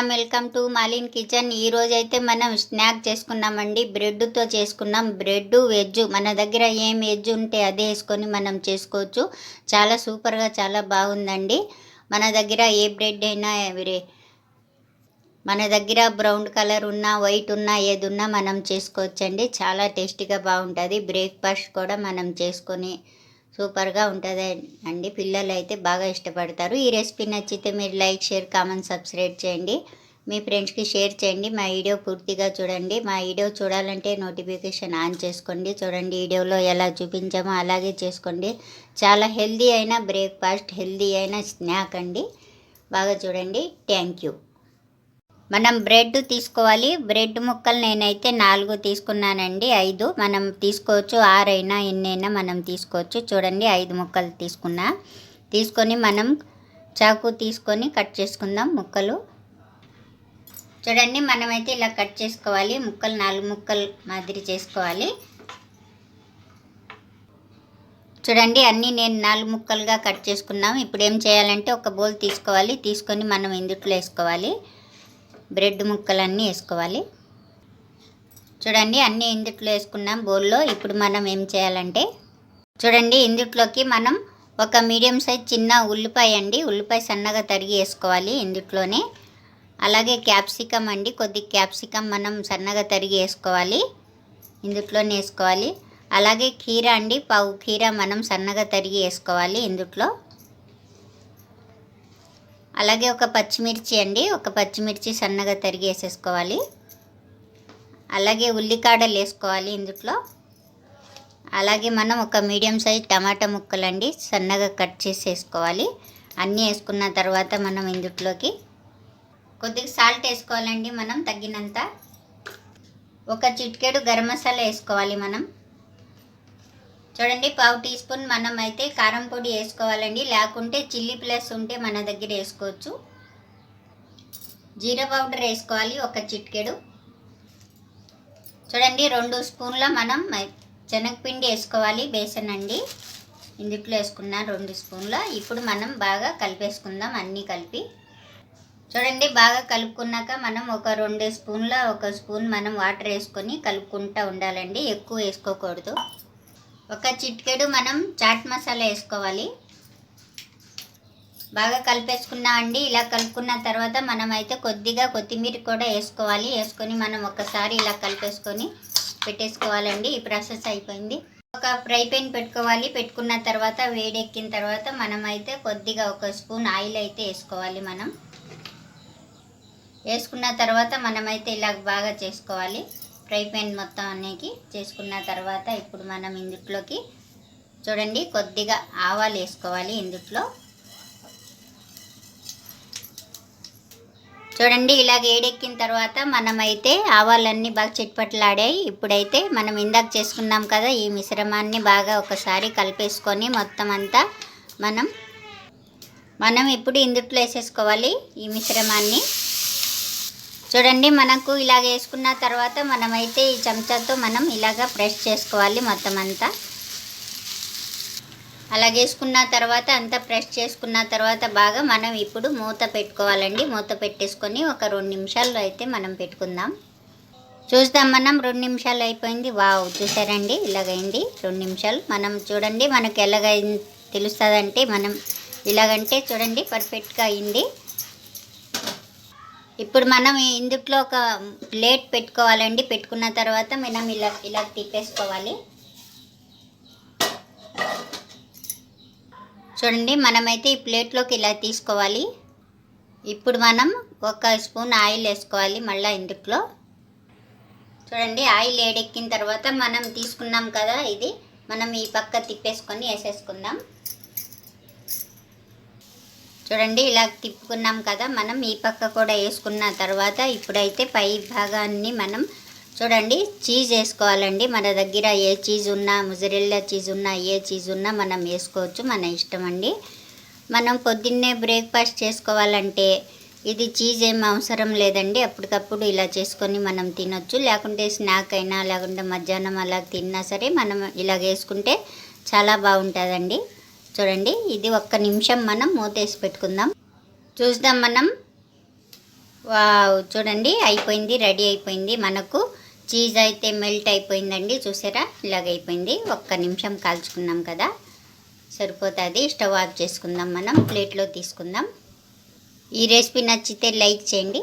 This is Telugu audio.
Welcome welcome to Malin kitchen ఈరోజు అయితే మనం స్నాక్ చేసుకున్నామండి. బ్రెడ్తో చేసుకున్నాం. బ్రెడ్ వెజ్ మన దగ్గర ఏం వెజ్ ఉంటే అదే వేసుకొని మనం చేసుకోవచ్చు. చాలా సూపర్గా చాలా బాగుందండి. మన దగ్గర ఏ బ్రెడ్ అయినా ఎవరి మన దగ్గర బ్రౌన్ కలర్ ఉన్నా వైట్ ఉన్నా ఏది ఉన్నా మనం చేసుకోవచ్చండి. చాలా టేస్టీగా బాగుంటుంది. బ్రేక్ఫాస్ట్ కూడా మనం చేసుకొని సూపర్గా ఉంటుంది అండి. పిల్లలు అయితే బాగా ఇష్టపడతారు. ఈ రెసిపీ నచ్చితే మీరు లైక్ షేర్ కామెంట్ సబ్స్క్రైబ్ చేయండి. మీ ఫ్రెండ్స్కి షేర్ చేయండి. మా వీడియో పూర్తిగా చూడండి. మా వీడియో చూడాలంటే నోటిఫికేషన్ ఆన్ చేసుకోండి. చూడండి వీడియోలో ఎలా చూపించామో అలాగే చేసుకోండి. చాలా హెల్దీ అయిన బ్రేక్ఫాస్ట్ హెల్దీ అయిన స్నాక్ అండి. బాగా చూడండి. Thank you. మనం బ్రెడ్ తీసుకోవాలి. బ్రెడ్ ముక్కలు నేనైతే నాలుగు తీసుకున్నానండి. ఐదు మనం తీసుకోవచ్చు. ఆరైనా ఎన్నైనా మనం తీసుకోవచ్చు. చూడండి ఐదు ముక్కలు తీసుకున్నా. తీసుకొని మనం చాకు తీసుకొని కట్ చేసుకుందాం ముక్కలు. చూడండి మనమైతే ఇలా కట్ చేసుకోవాలి. ముక్కలు నాలుగు ముక్కలు మాదిరి చేసుకోవాలి. చూడండి అన్నీ నేను నాలుగు ముక్కలుగా కట్ చేసుకున్నాం. ఇప్పుడు ఏం చేయాలంటే ఒక బౌల్ తీసుకోవాలి. తీసుకొని మనం ఇందుట్లో వేసుకోవాలి. బ్రెడ్ ముక్కలన్నీ వేసుకోవాలి. చూడండి అన్నీ ఇందుట్లో వేసుకున్నాం బౌల్లో. ఇప్పుడు మనం ఏం చేయాలంటే చూడండి ఇందుట్లోకి మనం ఒక మీడియం సైజ్ చిన్న ఉల్లిపాయ అండి. ఉల్లిపాయ సన్నగా తరిగి వేసుకోవాలి ఇందుట్లోనే. అలాగే క్యాప్సికమ్ అండి. కొద్ది క్యాప్సికమ్ మనం సన్నగా తరిగి వేసుకోవాలి. ఇందుట్లోనే వేసుకోవాలి. అలాగే కీర అండి. పావు కీర మనం సన్నగా తరిగి వేసుకోవాలి ఇందుట్లో. అలాగే ఒక పచ్చిమిర్చి అండి. ఒక పచ్చిమిర్చి సన్నగా తరిగి వేసేసుకోవాలి. అలాగే ఉల్లికాడలు వేసుకోవాలి ఇందులో అలాగే మనం ఒక మీడియం సైజ్ టమాటా ముక్కలండి సన్నగా కట్ చేసి వేసుకోవాలి. అన్నీ వేసుకున్న తర్వాత మనం ఇందులోకి కొద్దిగా సాల్ట్ వేసుకోవాలండి మనం తగ్గినంత ఒక చిటికెడు గరం మసాలా వేసుకోవాలి మనం. చూడండి పావు టీ స్పూన్ మనం అయితే కారం పొడి వేసుకోవాలండి. లేకుంటే చిల్లీ ప్లస్ ఉంటే మన దగ్గర వేసుకోవచ్చు. జీరా పౌడర్ వేసుకోవాలి ఒక చిట్కెడు. చూడండి రెండు స్పూన్ల మనం శనగపిండి వేసుకోవాలి బేసన్ అండి. ఇందుట్లో వేసుకున్న రెండు స్పూన్ల. ఇప్పుడు మనం బాగా కలిపేసుకుందాం అన్నీ కలిపి. చూడండి బాగా కలుపుకున్నాక మనం ఒక రెండు స్పూన్ల ఒక స్పూన్ మనం వాటర్ వేసుకొని కలుపుకుంటూ ఉండాలండి. ఎక్కువ వేసుకోకూడదు. ఒక చిటికెడు మనం చాట్ మసాలా వేసుకోవాలి. బాగా కలిపేసుకున్నామండి ఇలా కలుపుకున్న తర్వాత మనం అయితే కొద్దిగా కొత్తిమీర కూడా వేసుకోవాలి. వేసుకొని మనం ఒకసారి ఇలా కలిపేసుకొని పెట్టేసుకోవాలండి. ఈ ప్రాసెస్ అయిపోయింది. ఒక ఫ్రై పెన్ పెట్టుకోవాలి. పెట్టుకున్న తర్వాత వేడెక్కిన తర్వాత మనం అయితే కొద్దిగా ఒక స్పూన్ ఆయిల్ అయితే వేసుకోవాలి మనం. వేసుకున్న తర్వాత మనమైతే ఇలా బాగా చేసుకోవాలి. ఫ్రై పాన్ మొత్తం అనేది చేసుకున్న తర్వాత ఇప్పుడు మనం ఇందుట్లోకి చూడండి కొద్దిగా ఆవాలు వేసుకోవాలి ఇందుట్లో. చూడండి ఇలాగ ఏడెక్కిన తర్వాత మనమైతే ఆవాలన్నీ బాగా చిట్పట్లాడాయి. ఇప్పుడైతే మనం ఇందాక చేసుకున్నాం కదా ఈ మిశ్రమాన్ని బాగా ఒకసారి కలిపేసుకొని మొత్తం అంతా మనం మనం ఇప్పుడు ఇందుట్లో వేసేసుకోవాలి ఈ మిశ్రమాన్ని. చూడండి మనకు ఇలాగ వేసుకున్న తర్వాత మనమైతే ఈ చెంచాతో మనం ఇలాగ ప్రెస్ చేసుకోవాలి మొత్తం అంతా. అలాగ వేసుకున్న తర్వాత అంతా ప్రెస్ చేసుకున్న తర్వాత బాగా మనం ఇప్పుడు మూత పెట్టుకోవాలండి. మూత పెట్టేసుకొని ఒక రెండు నిమిషాలు అయితే మనం పెట్టుకుందాం. చూద్దాం మనం రెండు నిమిషాలు అయిపోయింది. వావ్ చూసారండి? ఇలాగైంది. రెండు నిమిషాలు. మనం చూడండి మనకు ఎలాగైంది తెలుస్తుందంటే మనం ఇలాగంటే చూడండి పర్ఫెక్ట్గా అయింది. ఇప్పుడు మనం ఇందుట్లో ఒక ప్లేట్ పెట్టుకోవాలండి. పెట్టుకున్న తర్వాత మనం ఇలా ఇలా తిప్పేసుకోవాలి. చూడండి మనమైతే ఈ ప్లేట్లోకి ఇలా తీసుకోవాలి. ఇప్పుడు మనం ఒక స్పూన్ ఆయిల్ వేసుకోవాలి మళ్ళీ ఇందుట్లో. చూడండి ఆయిల్ ఏడెక్కిన తర్వాత మనం తీసుకున్నాం కదా ఇది. మనం ఈ పక్క తిప్పేసుకొని వేసేసుకుందాం. చూడండి ఇలా తిప్పుకున్నాం కదా మనం ఈ పక్క కూడా వేసుకున్న తర్వాత ఇప్పుడైతే పై భాగాన్ని మనం చూడండి చీజ్ వేసుకోవాలండి. మన దగ్గర ఏ చీజ్ ఉన్నా ముజరెల్లా చీజ్ ఉన్నా ఏ చీజ్ ఉన్నా మనం వేసుకోవచ్చు మన ఇష్టం అండి. మనం పొద్దున్నే బ్రేక్ఫాస్ట్ చేసుకోవాలంటే ఇది చీజ్ ఏం అవసరం లేదండి. అప్పటికప్పుడు ఇలా చేసుకొని మనం తినొచ్చు. లేకుంటే స్నాక్ అయినా లేకుంటే మధ్యాహ్నం అలా తిన్నా సరే మనం ఇలా వేసుకుంటే చాలా బాగుంటుందండి. చూడండి ఇది ఒక్క నిమిషం మనం మూతేసి పెట్టుకుందాం. చూద్దాం మనం. వావ్ చూడండి అయిపోయింది రెడీ అయిపోయింది. మనకు చీజ్ అయితే మెల్ట్ అయిపోయిందండి చూసారా? ఇలాగ అయిపోయింది. ఒక్క నిమిషం కాల్చుకున్నాం కదా. సరిపోతుంది. స్టవ్ ఆఫ్ చేసుకుందాం మనం ప్లేట్లో తీసుకుందాం. ఈ రెసిపీ నచ్చితే లైక్ చేయండి.